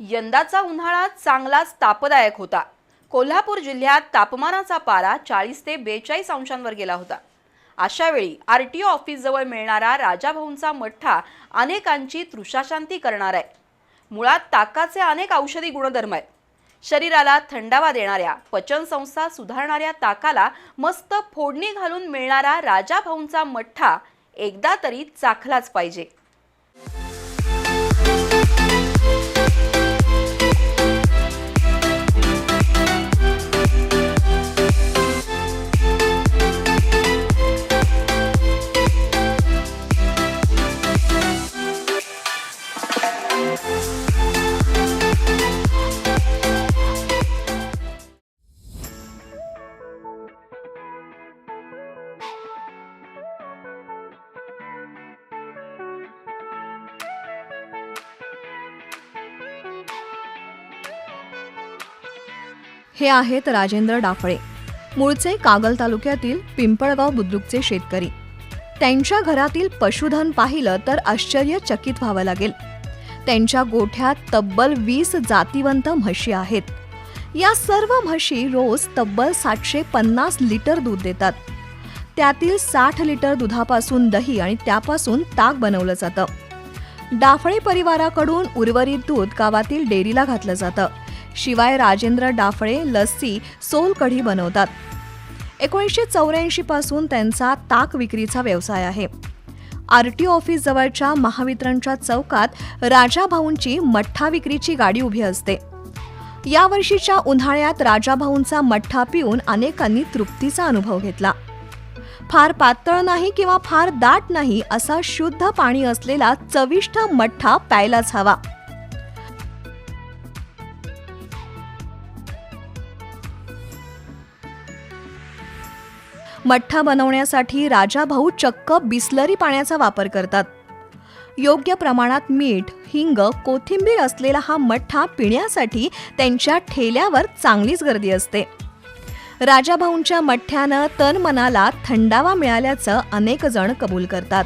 यंदाचा उन्हाळा चांगलाच तापदायक होता. कोल्हापूर जिल्ह्यात तापमानाचा पारा चाळीस ते बेचाळीस अंशांवर गेला होता. अशावेळी आर टी ओ ऑफिसजवळ मिळणारा राजाभाऊंचा मठ्ठा अनेकांची तृषाशांती करणार आहे. मुळात ताकाचे अनेक औषधी गुणधर्म आहेत. शरीराला थंडावा देणाऱ्या पचनसंस्था सुधारणाऱ्या ताकाला मस्त फोडणी घालून मिळणारा राजाभाऊंचा मठ्ठा एकदा तरी चाखलाच पाहिजे. हे आहेत राजेंद्र डाफळे मूळचे कागल तालुक्यातील पिंपळगाव बुद्रुकचे शेतकरी. त्यांच्या घरातील पशुधन पाहिलं तर आश्चर्यचकित व्हावं लागेल. त्यांच्या गोठ्यात तब्बल वीस जातीवंत म्हशी आहेत. या सर्व म्हशी रोज तब्बल सातशे पन्नास लिटर दूध देतात. त्यातील साठ लिटर दुधापासून दही आणि त्यापासून ताक बनवलं जातं. डाफळे परिवाराकडून उर्वरित दूध गावातील डेअरीला घातलं जातं. शिवाय राजेंद्र डाफळे लस्सी सोल कढी बनवतात. एकोणीसशे चौऱ्याऐंशी पासून त्यांचा ताक विक्रीचा व्यवसाय आहे. आर टी ऑफिस जवळच्या महावितरणच्या चौकात राजाभाऊंची मठ्ठा विक्रीची गाडी उभी असते. यावर्षीच्या उन्हाळ्यात राजाभाऊंचा मठ्ठा पिऊन अनेकांनी तृप्तीचा अनुभव घेतला. फार पातळ नाही किंवा फार दाट नाही असा शुद्ध पाणी असलेला चविष्ट मठ्ठा प्यायलाच हवा. मठ्ठा बनवण्यासाठी राजाभाऊ चक्क बिस्लरी पाण्याचा वापर करतात. योग्य प्रमाणात मीठ हिंग कोथिंबीर असलेला हा मठ्ठा पिण्यासाठी त्यांच्या ठेल्यावर चांगलीच गर्दी असते. राजाभाऊंच्या मठ्ठ्यानं तन मनाला थंडावा मिळाल्याचं अनेक जण कबूल करतात.